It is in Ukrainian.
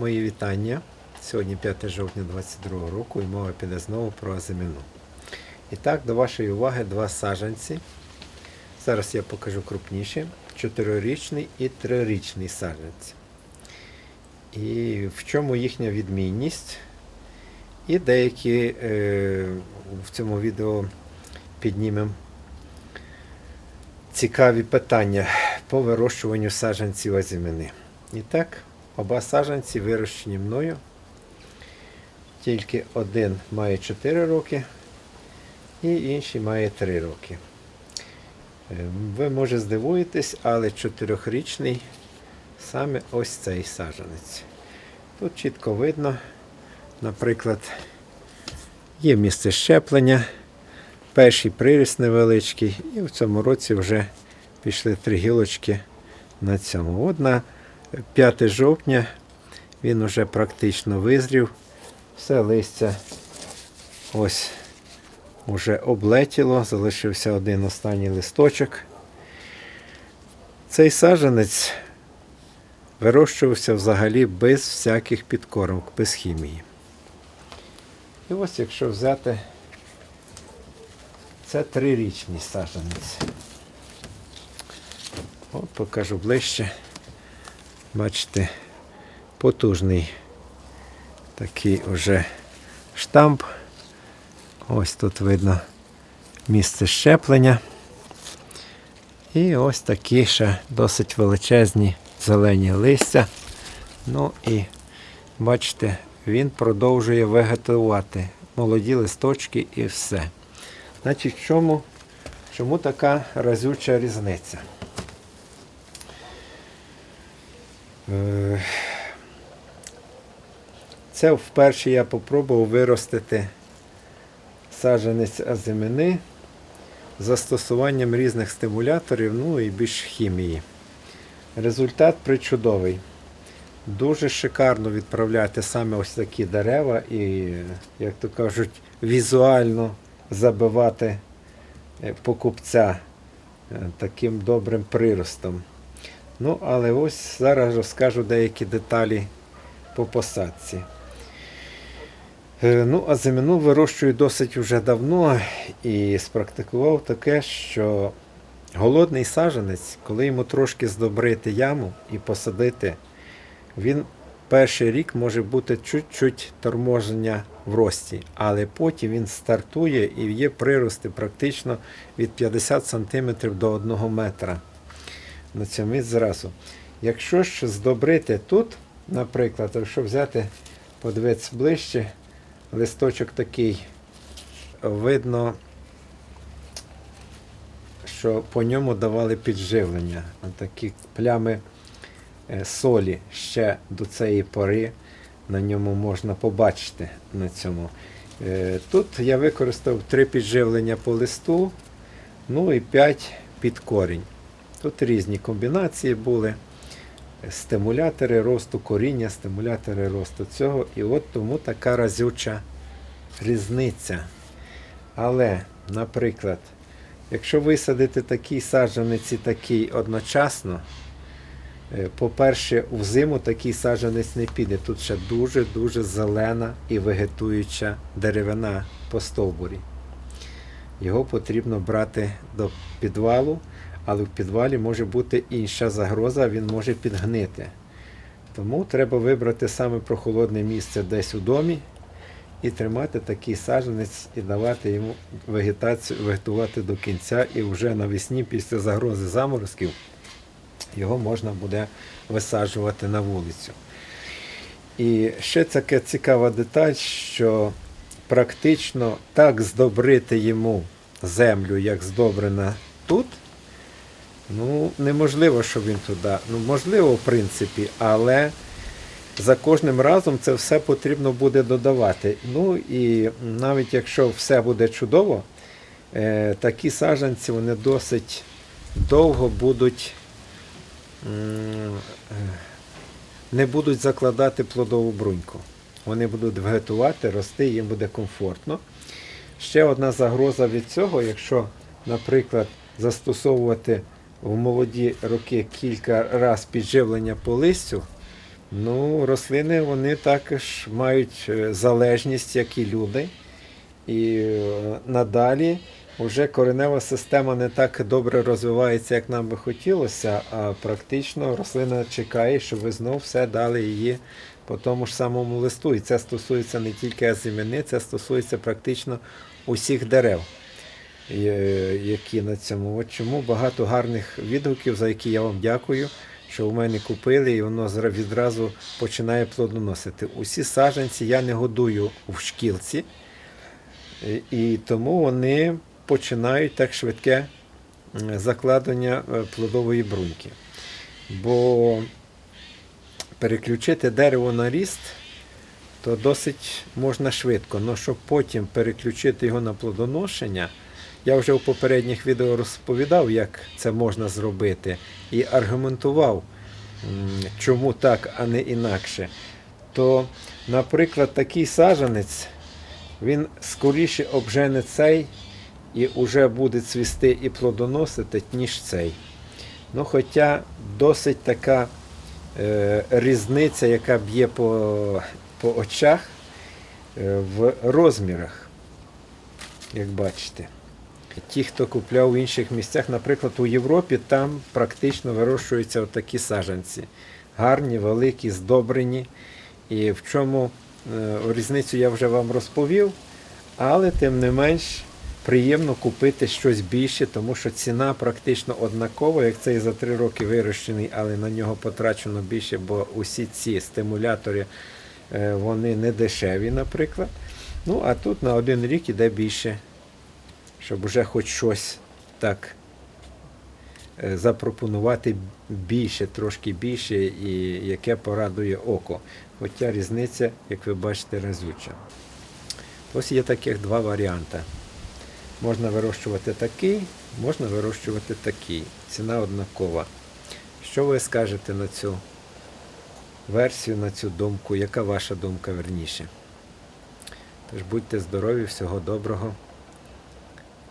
Мої вітання. Сьогодні 5 жовтня 2022 року і мова піде знову про азимину. І так, до вашої уваги два саджанці. Зараз я покажу крупніші. Чотирирічний і трирічний саджанці. І в чому їхня відмінність? І деякі е, в цьому відео піднімемо цікаві питання по вирощуванню саджанців азімини. І так, оба саджанці вирощені мною. Тільки один має 4 роки і інший має 3 роки. Е, Ви може здивуєтесь, але чотирьохрічний саме ось цей саджанець. Тут чітко видно, наприклад, є місце щеплення, перший приріст невеличкий, і в цьому році вже пішли три гілочки на цьому. От на 5 жовтня він вже практично визрів. Все листя ось уже облетіло, залишився один останній листочок. Цей саджанець вирощувався взагалі без всяких підкормок, без хімії. І ось якщо взяти, це трирічний саджанець. От покажу ближче. Бачите, потужний такий уже штамп. Ось тут видно місце щеплення. І ось такі ще досить величезні зелені листя. Ну і бачите, він продовжує вегетувати молоді листочки і все. Значить, чому, чому така разюча різниця? Е, Це вперше я спробував виростити саджанець азимини з застосуванням різних стимуляторів, ну і більш хімії. Результат причудовий. Дуже шикарно відправляти саме ось такі дерева і, як то кажуть, візуально забивати е, покупця е, таким добрим приростом. Ну, але ось зараз розкажу деякі деталі по посадці. Е, Ну, а зимину вирощую досить вже давно і спрактикував таке, що голодний саджанець, коли йому трошки здобрити яму і посадити, він перший рік може бути чуть-чуть торможення в рості, але потім він стартує і є прирости практично від 50 см до 1 метра на цьому зразу. Якщо ж здобрити тут, наприклад, якщо взяти, подивитися ближче, листочок такий, видно, що по ньому давали підживлення. Такі плями е, солі ще до цієї пори на ньому можна побачити на цьому. Е, Тут я використав три підживлення по листу, ну і 5 під корінь. Тут різні комбінації були. Стимулятори росту коріння, стимулятори росту цього. І от тому така разюча різниця. Але, наприклад, якщо висадити такий саджанець і такий одночасно, е, по-перше, в зиму такий саджанець не піде. Тут ще дуже-дуже зелена і вегетуюча деревина по стовбурі. Його потрібно брати до підвалу, але в підвалі може бути інша загроза, він може підгнити. Тому треба вибрати саме прохолодне місце десь у домі і тримати такий саджанець і давати йому вегетацію, вегетувати до кінця. І вже навесні, після загрози заморозків, його можна буде висаджувати на вулицю. І ще така цікава деталь, що практично так здобрити йому землю, як здобрена тут. Ну, неможливо, щоб він туди. Ну, можливо, в принципі, але за кожним разом це все потрібно буде додавати. Ну і навіть якщо все буде чудово, е, такі саджанці вони досить довго будуть е, не будуть закладати плодову бруньку. Вони будуть вегетувати, рости, їм буде комфортно. Ще одна загроза від цього, якщо, наприклад, застосовувати в молоді роки кілька разів підживлення по листю, Ну, рослини вони також мають е, залежність, як і люди. І е, надалі вже коренева система не так добре розвивається, як нам би хотілося, а практично рослина чекає, щоб ви знов все дали її по тому ж самому листу. І це стосується не тільки азимини, це стосується практично усіх дерев, які на цьому. От чому багато гарних відгуків, за які я вам дякую, що у мене купили, і воно відразу починає плодоносити. Усі саджанці я не годую в шкілці. І- тому вони починають так швидке закладення е, плодової бруньки. Бо переключити дерево на ріст, то досить можна швидко. Але щоб потім переключити його на плодоношення, я вже у попередніх відео розповідав, як це можна зробити, і аргументував, чому так, а не інакше. То, наприклад, такий саджанець він скоріше обжене цей і вже буде цвісти і плодоносити, ніж цей. Ну, хоча досить така е, різниця, яка б'є по, по очах е, в розмірах, як бачите. Ті, хто купляв в інших місцях, наприклад, у Європі, там практично вирощуються отакі саджанці. Гарні, великі, здобрені. І в чому е, різницю я вже вам розповів, але тим не менш приємно купити щось більше, тому що ціна практично однакова, як цей за три роки вирощений, але на нього потрачено більше, бо усі ці стимулятори е, вони не дешеві, наприклад. Ну, а тут на один рік іде більше, щоб вже хоч щось так е, запропонувати більше, трошки більше, і яке порадує око. Хоча різниця, як ви бачите, разюча. Ось є таких два варіанти. Можна вирощувати такий, можна вирощувати такий. Ціна однакова. Що ви скажете на цю версію, на цю думку? Яка ваша думка верніше? Тож будьте здорові, всього доброго.